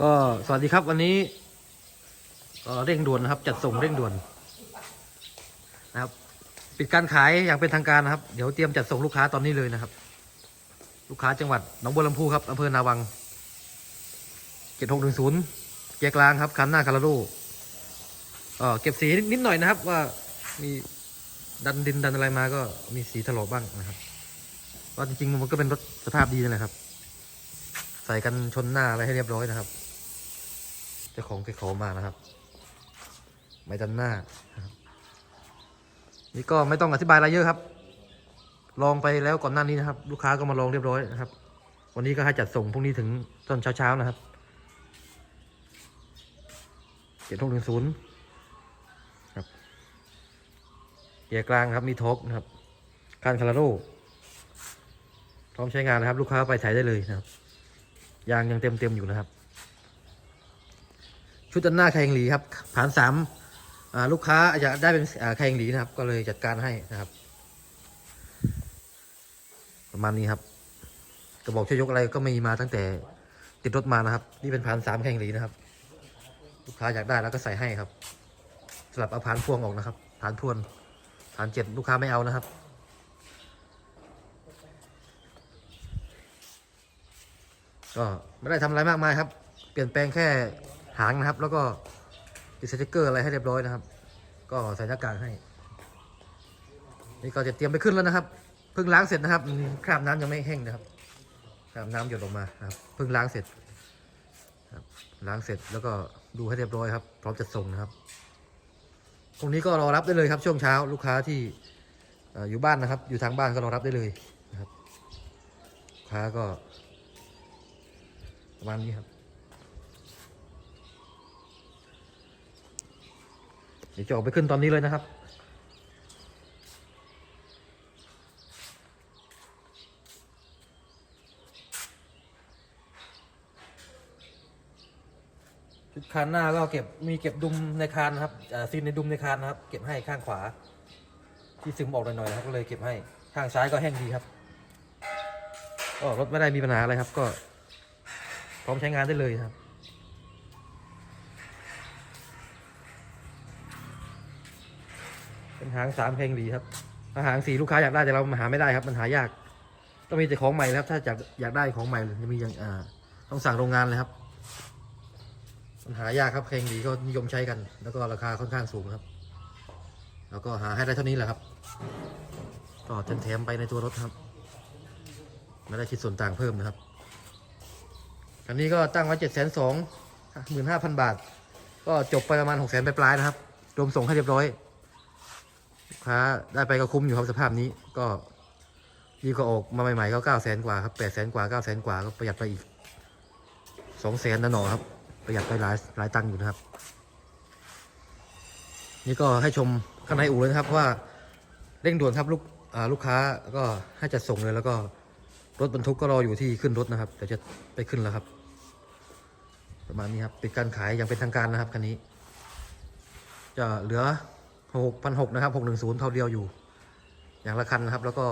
ก็สวัสดีครับวันนี้เเร่งด่วนนะครับ จัดส่งเร่งด่วนนะครับ ปิดการขายอย่างเป็นทางการนะครับ เดี๋ยวเตรียมจัดส่งลูกค้าตอนนี้เลยนะครับ ลูกค้าจังหวัดหนองบัวลำพูครับอำเภอนาวังเจ็ดหกหนึ่งศูนย์แยกลางครับคันหน้าคาราโดเอ่อเก็บสีนิดหน่อยนะครับ ว่ามีดันดินดันอะไรมาก็มีสีถลอกบ้างนะครับว่าจริงๆมันก็เป็นรถสภาพดีนั่นแหละครับ ใส่กันชนหน้าอะไรให้เรียบร้อยนะครับ เจ้าของไปขอมานะครับ ไม่ดันหน้านี่ก็ไม่ต้องอธิบายอะไรเยอะครับ ลองไปแล้วก่อนหน้านี้นะครับ ลูกค้าก็มาลองเรียบร้อยนะครับ วันนี้ก็ให้จัดส่งพรุ่งนี้ถึงตอนเช้าๆนะครับเจ็ดหกหนึ่งศูนย์ครับเกียร์กลางครับมีท็อปนะครับคานคาราโดพร้อมใช้งานนะครับ ลูกค้าไปใช้ได้เลยนะครับยางยังเต็มเต็มอยู่นะครับ ชุดด้านหน้าแข่งหลีครับผ่านสามลูกค้าอยากได้เป็นแข่งหลีนะครับ ก็เลยจัดการให้นะครับ ประมาณนี้ครับกระบอกช่วยยกอะไรก็มีมาตั้งแต่ติดรถมานะครับ นี่เป็นผ่านสามแข่งหลีนะครับ ลูกค้าอยากได้แล้วก็ใส่ให้ครับสลับเอาผ่านพวงออกนะครับผ่านพวนผ่านเจ็ดลูกค้าไม่เอานะครับก็ไม่ได้ทำอะไรมากมายครับ เปลี่ยนแปลงแค่ หางนะครับ แล้วก็ติดสติกเกอร์อะไรให้เรียบร้อยนะครับ ก็ใส่หน้ากากให้ นี่ก็จะเตรียมไปขึ้นแล้วนะครับเพิ่งล้างเสร็จนะครับคราบน้ำยังไม่แห้งนะครับคราบน้ำหยดลงมาครับเพิ่งล้างเสร็จครับล้างเสร็จแล้วก็ดูให้เรียบร้อยครับ พร้อมจะส่งนะครับ ตรงนี้ก็รอรับได้เลยครับ ช่วงเช้าลูกค้าที่เอ่ออยู่บ้านนะครับ อยู่ทางบ้านก็รอรับได้เลยนะครับ ลูกค้าก็ประมาณนี้ครับ เดี๋ยวจะออกไปขึ้นตอนนี้เลยนะครับ ชุดคานหน้าก็เก็บมีเก็บดุมในคานนะครับซีนในดุมในคานนะครับ เก็บให้ข้างขวา ที่ซึมออกหน่อยๆนะครับก็เลยเก็บให้ข้างซ้ายก็แห้งดีครับก็รถไม่ได้มีปัญหาอะไรครับ ก็พร้อมใช้งานได้เลยครับ เป็นหางสามเพลงดีครับถ้าหางสี่ลูกค้าอยากได้แต่เราหาไม่ได้ครับมันหายากต้องมีแต่ของใหม่ครับ ถ้าอยากอยากได้ของใหม่จะมีอย่างอ่าต้องสั่งโรงงานเลยครับมันหายากครับเพลงดีก็นิยมใช้กัน แล้วก็ราคาค่อนข้างสูงครับ แล้วก็หาให้ได้เท่านี้แหละครับก็แถมไปในตัวรถครับไม่ได้คิดส่วนต่างเพิ่มนะครับอันนี้ก็ตั้งไว้เจ็ดแสนสองหมื่นห้าพันบาท ก็จบไปประมาณหกแสนปลายๆนะครับรวมส่งให้เรียบร้อย ค้าได้ไปก็คุ้มอยู่ครับสภาพนี้ก็ดีก็ออกมาใหม่ๆก็เก้าแสนกว่าครับแปดแสนกว่าเก้าแสนกว่าก็ประหยัดไปอีกสองแสนนะหนอครับ ประหยัดไปหลายหลายตังค์อยู่นะครับ นี่ก็ให้ชมข้างในอู่เลยนะครับว่าเร่งด่วนครับลูกลูกค้าก็ให้จัดส่งเลยแล้วก็รถบรรทุกก็รออยู่ที่ขึ้นรถนะครับเดี๋ยวจะไปขึ้นแล้วครับ ประมาณนี้ครับปิดการขายอย่างเป็นทางการนะครับคันนี้ จะเหลือ หกพันหกนะครับหกหนึ่งศูนย์เท่าเดียวอยู่ อย่างละคันนะครับ แล้วก็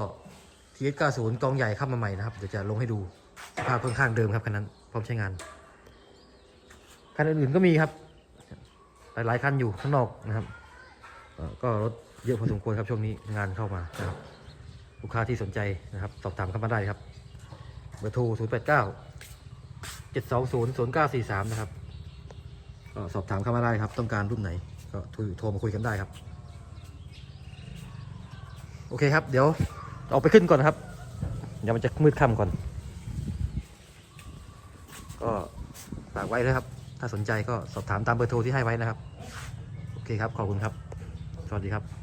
ทีเอสเก้าศูนย์กองใหญ่เข้ามาใหม่นะครับเดี๋ยวจะลงให้ดูสภาพค่อนข้างเดิมครับคันนั้นพร้อมใช้งานคันอื่นๆก็มีครับ หลายๆคันอยู่ข้างนอกนะครับก็รถเยอะพอสมควรครับช่วงนี้งานเข้ามานะครับลูกค้าที่สนใจนะครับสอบถามเข้ามาได้ครับเบอร์โทร 0 8 9 7 2 0 0 9 4 3 นะครับ ก็สอบถามเข้ามาได้ครับ ต้องการรุ่นไหน ก็โทรมาคุยกันได้ครับ โอเคครับ เดี๋ยวออกไปขึ้นก่อนนะครับ เดี๋ยวมันจะมืดค่ำก่อน ก็ฝากไว้นะครับ ถ้าสนใจก็สอบถามตามเบอร์โทรที่ให้ไว้นะครับ โอเคครับ ขอบคุณครับ สวัสดีครับ